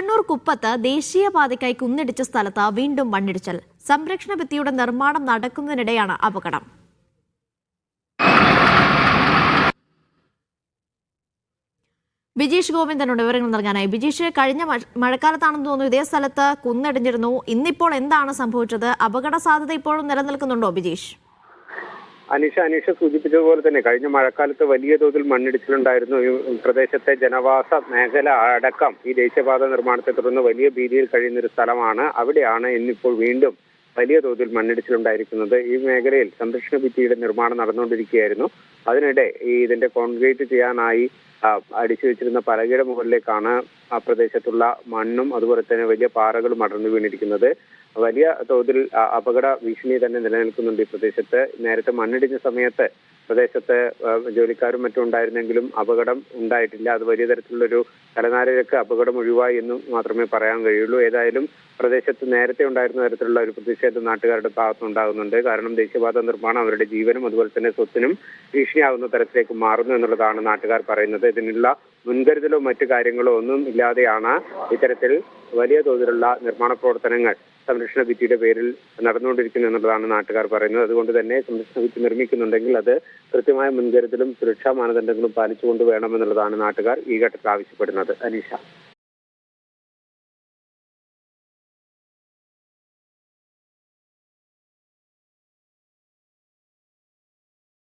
കണ്ണൂർ കുപ്പത്ത് ദേശീയപാതയ്ക്കായി കുന്നിടിച്ച സ്ഥലത്ത് വീണ്ടും മണ്ണിടിച്ചൽ. സംരക്ഷണ ഭിത്തിയുടെ നിർമ്മാണം നടക്കുന്നതിനിടെയാണ് അപകടം. ബിജീഷ് ഗോവിന്ദനുണ്ട് വിവരങ്ങൾ നൽകാനായി. ബിജീഷ് കഴിഞ്ഞ മഴ- മഴക്കാലത്താണെന്ന് തോന്നുന്നു ഇതേ സ്ഥലത്ത് കുന്നിടിഞ്ഞിരുന്നു. ഇന്നിപ്പോൾ എന്താണ് സംഭവിച്ചത്? അപകട സാധ്യത ഇപ്പോഴും നിലനിൽക്കുന്നുണ്ടോ ബിജീഷ് അനീഷ അനീഷ സൂചിപ്പിച്ചതുപോലെ തന്നെ കഴിഞ്ഞ മഴക്കാലത്ത് വലിയ തോതിൽ മണ്ണിടിച്ചിലുണ്ടായിരുന്നു. ഈ പ്രദേശത്തെ ജനവാസ മേഖല അടക്കം ഈ ദേശീയപാത നിർമ്മാണത്തെ തുടർന്ന് വലിയ ഭീതിയിൽ കഴിയുന്ന ഒരു സ്ഥലമാണ്. അവിടെയാണ് ഇന്നിപ്പോൾ വീണ്ടും വലിയ തോതിൽ മണ്ണിടിച്ചിലുണ്ടായിരിക്കുന്നത്. ഈ മേഖലയിൽ സംരക്ഷണ ഭിത്തിയുടെ നിർമ്മാണം നടന്നുകൊണ്ടിരിക്കുകയായിരുന്നു. അതിനിടെ ഈ ഇതിന്റെ കോൺക്രീറ്റ് ചെയ്യാനായി അടിച്ചു വെച്ചിരുന്ന പലകയുടെ മുകളിലേക്കാണ് ആ പ്രദേശത്തുള്ള മണ്ണും അതുപോലെ തന്നെ വലിയ പാറകളും അടർന്നു വീണിരിക്കുന്നത്. വലിയ തോതിൽ അപകട ഭീഷണി തന്നെ നിലനിൽക്കുന്നുണ്ട് ഈ പ്രദേശത്ത്. നേരത്തെ മണ്ണിടിഞ്ഞ സമയത്ത് പ്രദേശത്ത് ജോലിക്കാരും മറ്റും ഉണ്ടായിരുന്നെങ്കിലും അപകടം ഉണ്ടായിട്ടില്ല. അത് വലിയ തരത്തിലുള്ളൊരു തലനാരിഴക്ക് അപകടം ഒഴിവായി എന്ന് മാത്രമേ പറയാൻ കഴിയുള്ളൂ. ഏതായാലും പ്രദേശത്ത് നേരത്തെ ഉണ്ടായിരുന്ന തരത്തിലുള്ള ഒരു പ്രതിഷേധം നാട്ടുകാരുടെ ഭാഗത്തുനിന്നുണ്ടാകുന്നുണ്ട്. കാരണം ദേശീയപാത നിർമ്മാണം അവരുടെ ജീവനും അതുപോലെ തന്നെ സ്വത്തിനും ഭീഷണിയാകുന്ന തരത്തിലേക്ക് മാറുന്നു എന്നുള്ളതാണ് നാട്ടുകാർ പറയുന്നത്. ഇതിനുള്ള മുൻകരുതലോ മറ്റു കാര്യങ്ങളോ ഒന്നും ഇല്ലാതെയാണ് ഇത്തരത്തിൽ വലിയ തോതിലുള്ള നിർമ്മാണ പ്രവർത്തനങ്ങൾ സംരക്ഷണ ഭിത്തിയുടെ പേരിൽ നടന്നുകൊണ്ടിരിക്കുന്നു എന്നുള്ളതാണ് നാട്ടുകാർ പറയുന്നത്. അതുകൊണ്ട് തന്നെ സംരക്ഷണ ഭിത്തി നിർമ്മിക്കുന്നുണ്ടെങ്കിൽ അത് കൃത്യമായ മുൻകരുതലും സുരക്ഷാ മാനദണ്ഡങ്ങളും പാലിച്ചുകൊണ്ട് വേണമെന്നുള്ളതാണ് നാട്ടുകാർ ഈ ഘട്ടത്തിൽ ആവശ്യപ്പെടുന്നത്. അനീഷ.